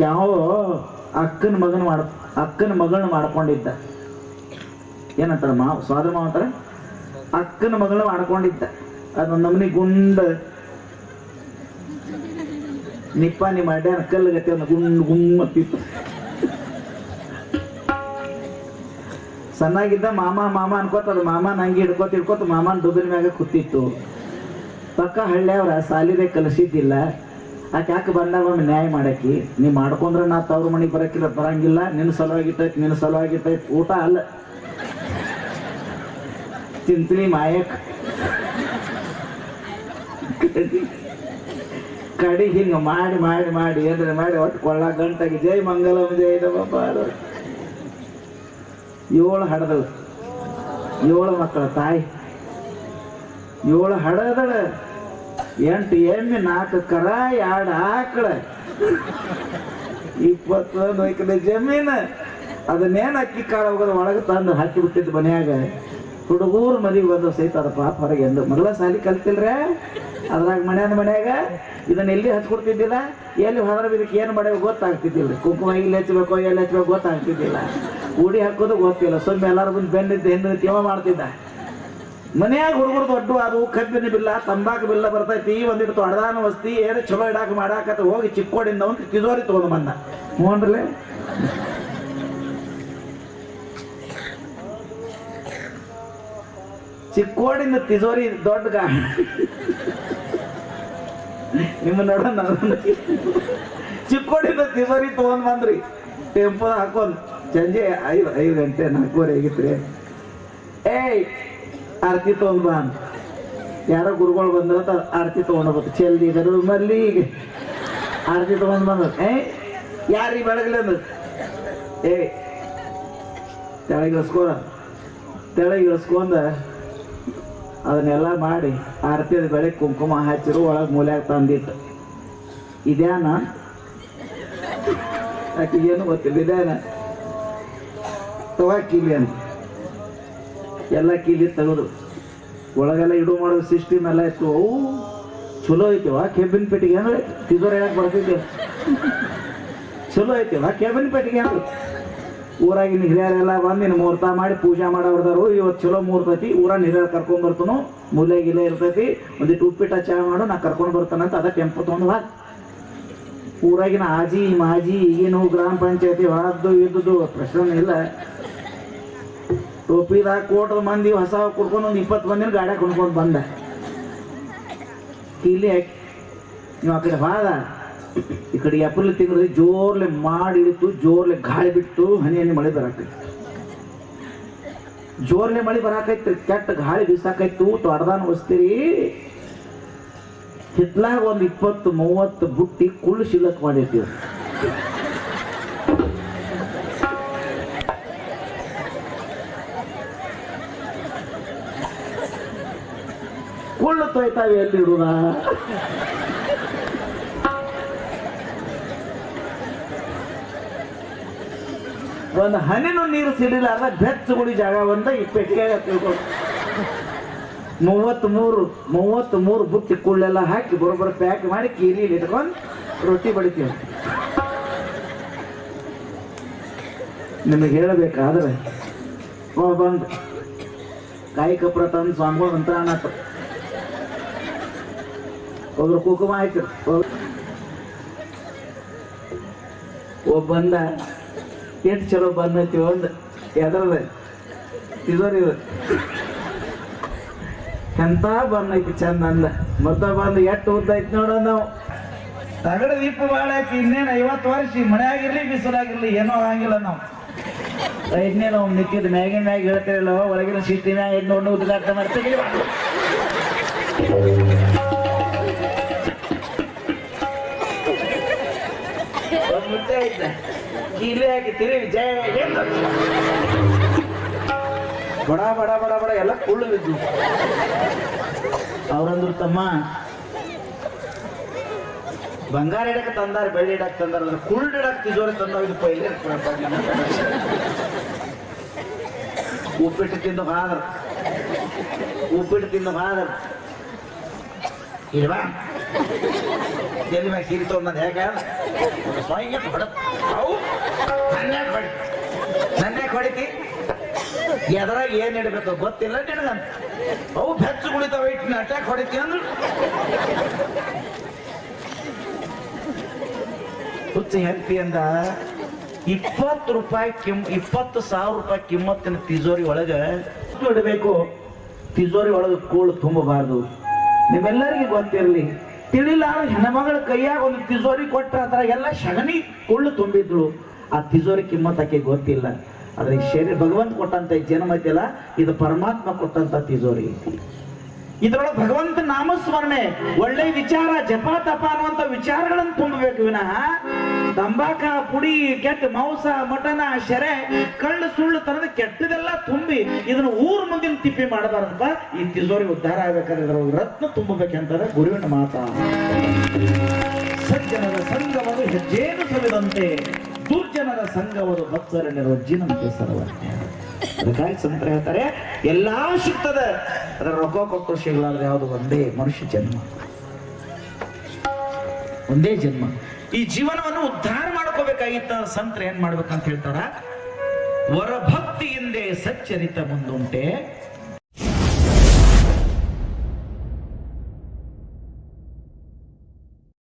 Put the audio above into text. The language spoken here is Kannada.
ಯಾವ ಅಕ್ಕನ ಮಗನ ಮಾಡ, ಅಕ್ಕನ ಮಗಳನ್ನ ಮಾಡ್ಕೊಂಡಿದ್ದ. ಏನಂತಾರ ಮಾವ ಸ್ವಾದ್ರ ಮಾವ ಅಂತಾರೆ? ಅಕ್ಕನ ಮಗಳನ್ನ ಮಾಡ್ಕೊಂಡಿದ್ದ. ಅದು ನಮ್ಮನಿ ಗುಂಡ. ನಿಪ್ಪ, ನಿಮ್ಮ ಮಾಡ್ಯಾನ ಕಲ್ಲು ಗತಿ ಒಂದು ಗುಂಡ್ ಗುಮ್ಮತ್ತಿತ್ತು ಸಣ್ಣಾಗಿದ್ದ ಮಾಮ ಮಾಮ ಅನ್ಕೋತ ಅದು ಮಾಮ ನಂಗೆ ಹಿಡ್ಕೋತ ಹಿಡ್ಕೋತ ಮಾಮನ ದುಬ್ಬಿನ ಮ್ಯಾಗ ಕೂತಿತ್ತು. ಪಕ್ಕ ಹಳ್ಳಿಯವ್ರ ಸಾಲಿದೆ ಕಲಿಸಿದ್ದಿಲ್ಲ. ಆಕೆ ಯಾಕೆ ಬಂದಾಗ ಒಮ್ಮೆ ನ್ಯಾಯ ಮಾಡಾಕಿ ನೀ ಮಾಡ್ಕೊಂಡ್ರೆ ನಾ ತವ್ರ ಮನೆಗೆ ಬರಕಿಲ್ಲ, ಬರಂಗಿಲ್ಲ. ನಿನ್ನ ಸಲುವಾಗಿಟ್ಟೈತೆ ನಿನ್ನ ಸಲುವಾಗಿಟ್ಟೈತೆ ಊಟ ಅಲ್ಲ. ತಿಂತೀನಿ ಮಾಯಕ್. ಕಡಿ ಹಿಂಗ ಮಾಡಿ ಮಾಡಿ ಮಾಡಿ ಅಂದ್ರೆ ಮಾಡಿ ಒಟ್ಟು ಕೊಳ್ಳ ಗಂಟಾಗಿ. ಜೈ ಮಂಗಲಂ, ಜೈ ನಮಪ್ಪ ಏಳು ಹಡದಳು. ಏಳು ಮಕ್ಕಳ ತಾಯಿ. ಏಳು ಹಡದಳ. ಎಂಟು ಎಮ್ಮೆ, ನಾಲ್ಕು ಕರ ಎರಡು ಆಕಳ. ಇಪ್ಪತ್ತೊಂದು ಎಕರೆ ಜಮೀನು. ಅದನ್ನೇನು ಅಕ್ಕಿ ಕಾಳು ಹೋಗೋದು ಒಳಗೆ ತಂದು ಹಾಕಿ ಬಿಟ್ಟಿದ್ದು ಮನ್ಯಾಗ? ಹುಡುಗೂರು ಮದುವೆ ಬಂದು ಸಹಿತ ಅದಪ್ಪ ಹೊರಗೆ ಎಂದು. ಮೊದಲ ಸಾಲಿ ಕಲ್ತಿಲ್ರೆ? ಅದ್ರಾಗ ಮನ್ಯಾನ ಮನ್ಯಾಗ? ಇದನ್ನ ಎಲ್ಲಿ ಹಚ್ಕೊಡ್ತಿದ್ದಿಲ್ಲ ಎಲ್ಲಿ ಹೊರ ಇದಕ್ಕೆ ಏನು ಮಾಡಬೇಕು ಗೊತ್ತಾಗ್ತಿದ್ದಿಲ್ಲ. ಕುಂಕುಮ ಇಲ್ಲಿ ಹಚ್ಚಬೇಕು, ಎಲ್ಲಿ ಹಚ್ಚಬೇಕು ಗೊತ್ತಾಗ್ತಿದ್ದಿಲ್ಲ. ಉಡಿ ಹಾಕೋದು ಗೊತ್ತಿಲ್ಲ. ಸುಮ್ಮನೆ ಎಲ್ಲರೂ ಬಂದು ಬೆನ್ನಿದ್ದ ಹೆಣ್ಣು ಮಾಡ್ತಿದ್ದ. ಮನ್ಯಾಗ ಹುಡುಗರು ದೊಡ್ಡ ಅದು ಕಬ್ಬಿನ ಬಿಲ್ಲ, ತಂಬಾಕು ಬಿಲ್ಲ ಬರ್ತೈತಿ, ಒಂದಿಟ್ಟು ಅಡದಾನ ವಸ್ತಿ, ಏನು ಚಲೋ ಇಡಾಕ ಮಾಡಾಕತ್ತ, ಹೋಗಿ ಚಿಕ್ಕೋಡಿಂದ ಒಂದು ತಿಜೋರಿ ತಗೊಂಡು ಬಂದ. ಹ್ಞೂನ್ರಲೆ? ಚಿಕ್ಕೋಡಿಂದ ತಿಜೋರಿ ದೊಡ್ಡ ಗಾ ನಿಮ್ಮ ನೋಡ ಚಿಕ್ಕೋಡಿಂದ ತಿಜೋರಿ ತಗೊಂಡ್ ಬಂದ್ರಿ. ಟೆಂಪೋ ಹಾಕೊಂಡ್. ಸಂಜೆ ಐದು ಐದು ಗಂಟೆ ನಾಲ್ಕೂವರೆ ಆಗಿತ್ರಿ. ಏಯ್ ಆರತಿ ತಗೊಂಡ್ ಬಾ ಅಂತ. ಯಾರೋ ಗುರುಗಳು ಬಂದ್ರ ಆರತಿ ಆರತಿ ಚೆಲ್ಲಿ ಹೋಗ್ಬೇಕು ಮಲ್ಲಿ ಈಗ ಆರತಿ ತಗೊಂಡ್ ಬಂದ ಏ ಯಾರಿಗೆ ಬೆಳಗ್ಲಿ ಅಂದ ಏ, ತೆಳಗೆ ಇಳಿಸ್ಕೋ. ತೆಳಗೆ ಇಳಿಸ್ಕೊಂಡ ಅದನ್ನೆಲ್ಲ ಮಾಡಿ ಆರತಿ ಬೆಳಗ್ಗೆ ಕುಂಕುಮ ಹಚ್ಚಿರು, ಒಳಗೆ ಮೂಲ್ಯಾಗ ತಂದಿಟ್ಟು ಇದ್ಯಾನ? ಆಕಿಗೇನು ಗೊತ್ತಿಲ್ಲ, ಇದ್ಯಾನ? ತವಾ ಕೀಲಿ ಅಂತ. ಎಲ್ಲ ಕೀಲಿ ತೆಗೆದು ಒಳಗೆಲ್ಲ ಇಡು ಮಾಡೋ ಸಿಸ್ಟಮ್ ಎಲ್ಲ ಇತ್ತು. ಅವು ಚಲೋ ಐತಿವ ಕೆಬಿನ್ ಪೆಟ್ಟಿಗೆ ಅಂದ್ರೆ ತಿಜೋರ ಯಾಕೆ ಬರ್ತಿದ್ದೆ. ಚಲೋ ಐತಿವ ಕೆಬಿನ್ ಪೆಟ್ಟಿಗೆ ಅಂದ್ರೆ. ಊರಾಗಿನ ಹಿರಿಯರೆಲ್ಲ ಬಂದು ಇನ್ನು ಮುಹೂರ್ತ ಮಾಡಿ ಪೂಜೆ ಮಾಡೋರ್ದಾರು, ಇವತ್ತು ಚಲೋ ಮುಹೂರ್ತ ಐತಿ ಊರಾಗ ಹಿರಿಯರು ಕರ್ಕೊಂಡ್ ಬರ್ತನು, ಮೂಲೆ ಗಿಲೆ ಇರ್ತೈತಿ ಒಂದಿಟ್ಟು ಉಪ್ಪಿಟ್ಟ ಚಾ ಮಾಡು, ನಾ ಕರ್ಕೊಂಡು ಬರ್ತಾನಂತ ಅದ ಟೆಂಪೋ ತೊಗೊಂಡು ಭಾಗ ಊರಾಗಿನ ಆಜಿ ಮಾಜಿ ಈಗಿನ ಗ್ರಾಮ ಪಂಚಾಯತಿ ಹೊರದ್ದು ಇದ್ದದ್ದು ಪ್ರಶ್ನೆ ಇಲ್ಲ. ಟೋಪಿದಾಗ ಕೋಟದ ಮಂದಿ ಹೊಸ ಕುಡ್ಕೊಂಡು ಒಂದು ಇಪ್ಪತ್ತು ಮಂದಿನ ಗಾಡ್ಯಾಗ ಕೊಂಡ್ಕೊಂಡು ಬಂದ. ಇಲ್ಲಿ ನೀವು ಆ ಕಡೆ ಬಾದ ಈ ಕಡೆ ಎಪ್ರಿಲ್ ತಿಂಗಳು ಜೋರ್ಲೆ ಮಾಡಿ ಇಳಿತು, ಜೋರ್ಲೆ ಗಾಳಿ ಬಿಟ್ಟು ಹನಿ ಹನಿ ಮಳೆ ಬರಾಕೈತಿ. ಜೋರ್ಲೆ ಮಳೆ ಬರಾಕೈತ್ರಿ, ಕೆಟ್ಟ ಗಾಳಿ ಬೀಸಾಕೈತು ತೊಡ್ದಾನ ಹೊಸ್ತೀರಿ ಹಿತ್ಲಾಗ ಒಂದು ಇಪ್ಪತ್ತು ಮೂವತ್ತು ಬುಟ್ಟಿ ಕುಳ್ಳು ಶಿಲಕ್ ಮಾಡಿರ್ತೀವಿ ಕುಳ್ಳು ತೊಯ್ತಾವೆ ಎಲ್ಲಿ ಇಡುದ ಒಂದು ಹನಿನೂ ನೀರು ಸಿಡಿಲ್ಲ ಅಲ್ಲ ಬೆಚ್ಚಗುಡಿ ಜಾಗ ಒಂದ ಈ ಪೆಟ್ಟಿಗೆ ತಿಳ್ಕೊಂಡು ಮೂವತ್ತ್ ಮೂರು ಮೂವತ್ತ್ ಮೂರು ಬುತ್ತಿ ಕುಳ್ಳೆಲ್ಲ ಹಾಕಿ ಬರೋಬ್ಬರ ಪ್ಯಾಕ್ ಮಾಡಿ ಕೀರಿ ಇಟ್ಕೊಂಡು ರೊಟ್ಟಿ ಬಡಿತೀವಿ. ನಿಮಗೆ ಹೇಳಬೇಕಾದ್ರೆ ಬಂದು. ಕಾಯಿ ಕಪ್ರ ತಂದು ಸ್ವಾಮಿಗಳು ಅಂತ ಅನ್ನತ್ತ ಒಬ್ರು ಕುಕುಮ ಆಯ್ತು. ಒಬ್ಬ ಬಂದ ಎಷ್ಟು ಚಲೋ ಬಂದೈತಿ ಒಂದು ಎದ್ರದ ಇದು ಎಂತ ಬಂದೈತಿ ಚಂದ ಅಂದ. ಮತ್ತ ಬಂದು ಎಷ್ಟು ಉದ್ದ ಐತಿ ನೋಡ ನಾವು ತಗಡ ದೀಪ ಭಾಳ ಐತಿ ಇನ್ನೇನು ಐವತ್ತು ವರ್ಷ ಮನೆಯಾಗಿರ್ಲಿ ಬಿಸಿಲಾಗಿರ್ಲಿ ಏನೋ ಆಗಂಗಿಲ್ಲ ನಾವು. ಐದನೇ ನಾವು ನಿಕ್ಕಿದ ಮ್ಯಾಗಿನ ಮ್ಯಾಗ ಹೇಳ್ತಿರಲ್ಲ ಒಳಗಿನ ಸಿಟ್ಟಿನ ಮ್ಯಾಗ ನೋಡ್ ನೋಡಿ ಉದ್ಘಾಟನೆ ಮಾಡ್ತೀವಿ ಐತೆ ವಿಜಯ ಹಾಕಿ ತಿರುಗಿ ಜಯ. ಬಡ ಬಡ ಬಡ ಬಡ, ಎಲ್ಲ ಕುಳ್ಳು ಬಿದ್ದು. ಅವ್ರಂದ್ರು, ತಮ್ಮ, ಬಂಗಾರ ಇಡಕ್ ತಂದಾರ, ಬೆಳ್ಳಿ ಇಡಕ್ ತಂದಾರ, ಅಂದ್ರೆ ಕುಳ್ಳು ಇಡಕ್ ತಿಜೋರಿ ತಂದಾವ, ಇದು ಪೈಲೆ ಉಪ್ಪಿಟ್ಟು ತಿಂದು ಹಾದ್ರ ಉಪ್ಪಿಟ್ಟು ತಿಂದು ಹಾದ್ರ ಇಲ್ವಾ? ಎಲ್ಲಿ ಮ್ಯಾಗ ಸೀರೆ ತೊಗೊಂಬಂದು ಹೇಗ? ಸ್ವಯಂ ಅವು ನನ್ನ ಹೊಡಿ ನನ್ನ ಹೊಡಿತಿ ಎದ್ರಾಗ ಏನ್ ಇಡಬೇಕು ಗೊತ್ತಿಲ್ಲ ನಿನಗಂತ. ಅವು ಬೆಚ್ಚ ಕುಳಿತಾವ ಇಟ್ಟು ಅಟ್ಯಾಕ್ ಹೊಡಿತಿ ಅಂದ್ರೆ. ಹುಚ್ಚ ಹೆಂಡತಿ ಅಂದ, ಇಪ್ಪತ್ತು ರೂಪಾಯಿ ಕಿಮ್, ಇಪ್ಪತ್ತು ಸಾವಿರ ರೂಪಾಯಿ ಕಿಮ್ಮತ್ತಿನ ತಿಜೋರಿ ಒಳಗೆ ಇಡಬೇಕು. ತಿಜೋರಿ ಒಳಗೆ ಕೂಳು ತುಂಬಬಾರದು. ನಿಮ್ಮೆಲ್ಲರಿಗೂ ಗೊತ್ತಿರಲಿ ತಿಳಿಲಾರ ಹೆಣ್ಮಗಳ ಕೈಯಾಗ ಒಂದು ತಿಜೋರಿ ಕೊಟ್ಟ ಅದರ ಎಲ್ಲ ಶಗಣಿ ಕುಳ್ಳು ತುಂಬಿದ್ಳು ಆ ತಿಜೋರಿ ಕಿಮ್ಮತ್ ಆಕೆ ಗೊತ್ತಿಲ್ಲ. ಆದ್ರೆ ಶರೀರ ಭಗವಂತ ಕೊಟ್ಟಂತ ಜನ್ಮ ಐತಿಲ್ಲ ಇದು ಪರಮಾತ್ಮ ಕೊಟ್ಟಂತ ತಿಜೋರಿ. ಇದ್ರೊಳಗೆ ಭಗವಂತ ನಾಮಸ್ಮರಣೆ, ಒಳ್ಳೆ ವಿಚಾರ, ಜಪ, ತಪ ಅನ್ನುವಂತ ವಿಚಾರಗಳನ್ನು ತುಂಬಬೇಕು ವಿನಃ. ತಂಬಾಕ, ಪುಡಿ, ಕೆಟ್ಟ ಮಾಂಸ, ಮಟನ, ಶೆರೆ, ಕಳ್ಳು ಸುಳ್ಳು ತನದ ಕೆಟ್ಟದೆಲ್ಲ ತುಂಬಿ ಇದನ್ನ ಊರ್ ಮುಂದಿನ ತಿಪ್ಪಿ ಮಾಡಬಾರದಪ್ಪ. ಈ ತಿಜೋರಿ ಉದ್ಧಾರ ಆಗ್ಬೇಕಾದ್ರೆ ಇದ್ರ ರತ್ನ ತುಂಬಬೇಕಂತಾರೆ ಗುರುವಿನ ಮಾತಾ. ಸಜ್ಜನರ ಸಂಘವನ್ನು ಹೆಜ್ಜೇನು ಸವಿದಂತೆ, ದುರ್ಜನರ ಸಂಘವನ್ನು ಭಕ್ತರ ಜಿನಂತೆ ಸರ್ವಜ್ಞ ಅದಕ್ಕಾಗಿ ಸಂತರ ಹೇಳ್ತಾರೆ, ಎಲ್ಲಾ ಸಿಗ್ತದ. ಅದರ ರೊಕ್ಕ ಕೊಟ್ಟು ಸಿಗಲಾರ್ದು ಯಾವುದು ಒಂದೇ ಮನುಷ್ಯ ಜನ್ಮ. ಒಂದೇ ಜನ್ಮ. ಈ ಜೀವನವನ್ನು ಉದ್ಧಾರ ಮಾಡ್ಕೋಬೇಕಾಗಿತ್ತ ಸಂತ್ರ ಏನ್ ಮಾಡ್ಬೇಕಂತ ಹೇಳ್ತಾರ? ವರಭಕ್ತಿಯಿಂದೆ ಸಚ್ಚರಿತ ಮುಂದುಂಟೆ.